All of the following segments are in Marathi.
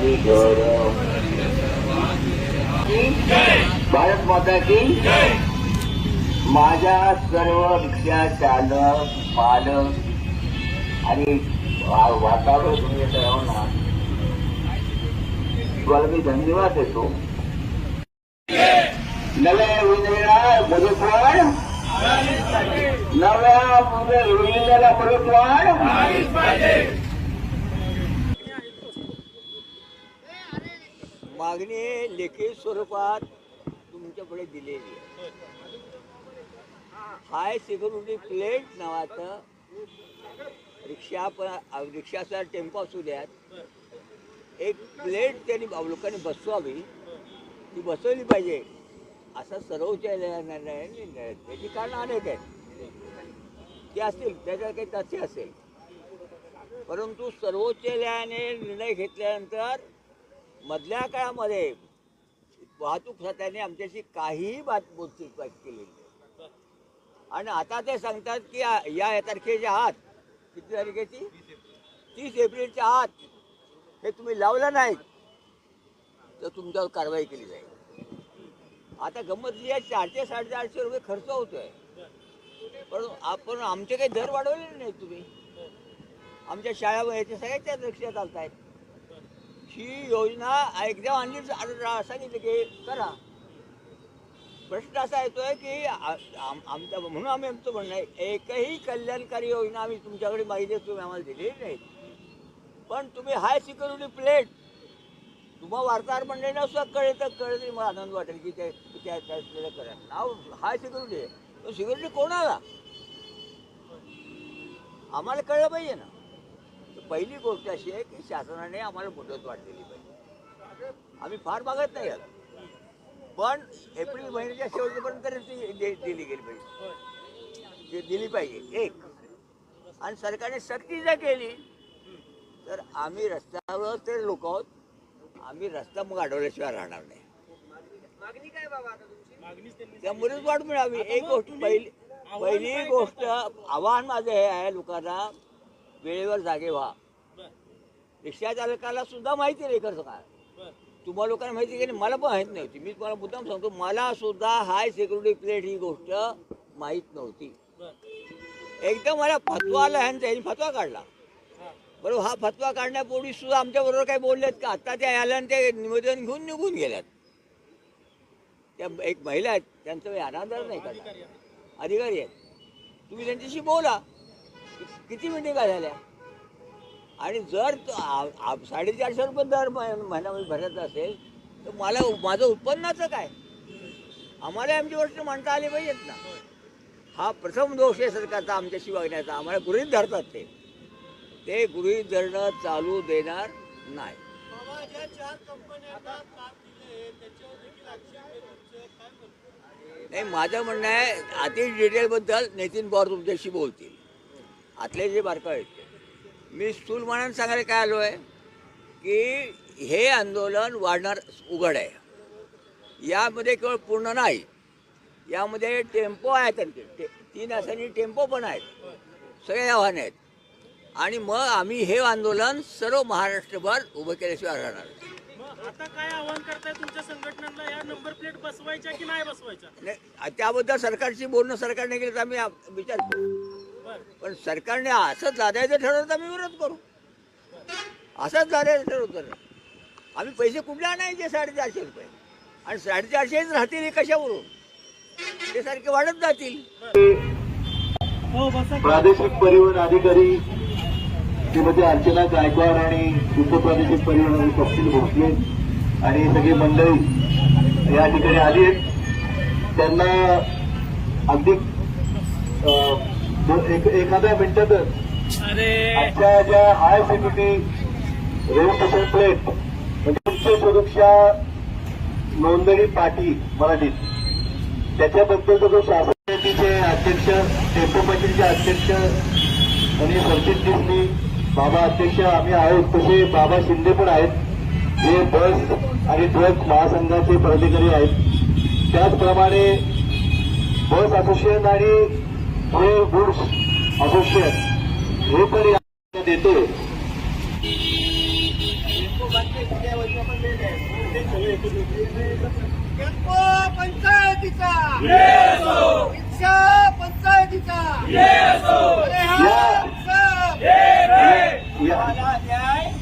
की भारत माता की माझ्या सर्व रिक्षा चालक पालक आणि वातावरण सर्वांना तुम्हाला मी धन्यवाद देतो. नव्या योजनेला मुदतवाढ नव्या मुदत योजनेला मुदतवाढ मागणी लेखी स्वरूपात तुमच्याकडे दिलेली आहे. हाय सिक्युरिटी प्लेट नावाचं रिक्षा पण रिक्षाचा टेम्पो असू द्यात एक प्लेट त्यांनी लोकांनी बसवावी. ती बसवली पाहिजे असा सर्वोच्च न्यायालयाने निर्णय त्याची कारण अनेक आहेत. ते असतील त्याच्यात काही तथ्य असेल. परंतु सर्वोच्च न्यायालयाने निर्णय घेतल्यानंतर मधल्या काळामध्ये वाहतूक खात्याने आमच्याशी काहीही बात बोलचित केलेली नाही. आणि आता ते सांगतात की या- या तारखेच्या आत किती तारखेची? तीस एप्रिलच्या आत. हे तुम्ही लावलं नाही तर तुमच्यावर कारवाई केली जाईल. आता गंमतली आहे चारशे साडेचारशे रुपये खर्च होतोय. पण आपण आमचे काही दर वाढवलेले नाही तुम्ही. आमच्या शाळा याच्या सगळ्याच्या लक्षात आलत आहेत ही योजना एकदा आणली सांगितलं की करा. प्रश्न असा येतोय की आमच्या आम- म्हणून आम्ही आमचं म्हणणं आहे एकही कल्याणकारी योजना आम्ही तुमच्याकडे माहिती तुम्ही आम्हाला दिलेली नाही. पण तुम्ही हाय सिक्युरिटी प्लेट. तुम्हाला वार्ताहर मंडळींना सुद्धा कळेल तर कळेल तरी मला आनंद वाटेल की ते त्या करा नाव हाय सिक्युरिटी आहे. तो सिक्युरिटी कोणाला? आम्हाला कळलं पाहिजे ना. पहिली गोष्ट अशी आहे की शासनाने आम्हाला मुदत वाढ दिली पाहिजे. आम्ही फार मागत नाही आहोत. पण एप्रिल महिन्याच्या शेवटपर्यंत तरी ती दिली गेली पाहिजे. ती दिली पाहिजे. एक. आणि सरकारने सक्ती जर केली तर आम्ही रस्त्यावर ते लोक आहोत. आम्ही रस्ता मग अडवल्याशिवाय राहणार नाही. त्यामुळेच वाढ मिळावी. एक गोष्ट पहिली पहिली गोष्ट आव्हान माझं हे आहे लोकांना वेळेवर जागे व्हा. रिक्षा चालकाला सुद्धा माहिती नाही खरं काय. तुम्हाला लोकांना माहिती की मला पण माहीत नव्हती. मी तुम्हाला मुद्दाम सांगतो मला सुद्धा हाय सिक्युरिटी प्लेट ही गोष्ट माहीत नव्हती. एकदम मला फतवा आला ह्यांचा ह्यांनी फतवा काढला. बरोबर हा फतवा काढण्यापूर्वी सुद्धा आमच्या बरोबर काही बोललेत का? आता ते आल्यानं ते निवेदन घेऊन निघून गेल्यात. त्या एक महिला आहेत त्यांचं मी अनादर नाही करणार अधिकारी आहेत. तुम्ही त्यांच्याशी बोला. किती मिटिंगा झाल्या आणि जर साडेचारशे रुपये दर मह- महिन्यामध्ये भरायचं असेल तर मला माझं उत्पन्नाचं काय? आम्हाला आमची गोष्ट मांडता आली पाहिजेत ना. हा प्रथम दोष आहे सरकारचा आमच्याशी वागण्याचा आम्हाला गृहीत धरतात ते. ते गृहीत धरणं चालू देणार नाही. नाही माझं म्हणणं आहे अति डिटेलबद्दल नितीन पवार तुमच्याशी बोलतील. आतले जे बारकाव आहेत. मी स्थूलमानानं सांगायला काय आलो आहे की हे आंदोलन वाढणार उघड आहे. यामध्ये केवळ पूर्ण नाही यामध्ये टेम्पो आहेत ते तीन असानी टेम्पो पण आहेत सगळे आव्हाने आहेत. आणि मग आम्ही हे आंदोलन सर्व महाराष्ट्रभर उभं केल्याशिवाय राहणार. आता काय आवाहन करताय तुमच्या संघटनांना? या नंबर प्लेट बसवायच्या की नाही बसवायच्या? त्याबद्दल सरकारशी बोलणं सरकारने केलं तर आम्ही विचार करू. पण सरकारने असंच लादायचं ठरवलं तर आम्ही विरोध करू. असंच लादायचं ठरवतं आम्ही पैसे कुठले आणायचे? साडेचारशे रुपये. आणि साडेचारशेच राहतील कशावरून? ते सारखे वाढत जातील. प्रादेशिक परिवहन अधिकारी श्रीमती अर्चना गायकवाड आणि उपप्रादेशिक परिवहन अधिकारी स्वप्नील भोसले आणि सगळी मंडळी या ठिकाणी आली आहेत. त्यांना अगदी अं, एखाद्या मिनिटातच अरे. आजच्या ज्या हाय सिक्युरिटी रजिस्ट्रेशन प्लेट म्हणजे उच्च सुरक्षा नोंदणी पाटी मराठीत त्याच्याबद्दलचा जो शासन समितीचे अध्यक्ष टेम्पो पाटीलचे अध्यक्ष आणि सरचिटणीसनी बाबा अध्यक्ष आम्ही आहोत तसे बाबा शिंदे पण आहेत. जे बस आणि ट्रक महासंघाचे पदाधिकारी आहेत. त्याचप्रमाणे बस असोसिएशन आणि हे गुड्स असोसिएशन हे। पण या देतो टेम्पो पंचायतीचा रिक्षा पंचायतीचा अरे हा या. उत्सव. या.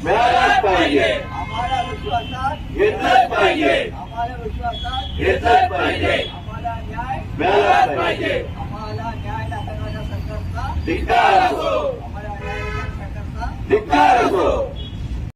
मिळालाच पाहिजे आम्हाला विश्वासात घेतलंच पाहिजे आम्हाला विश्वासात घेतलंच पाहिजे आम्हाला न्याय मिळालाच पाहिजे आम्हाला न्याय। नाकारणाऱ्या सरकारचा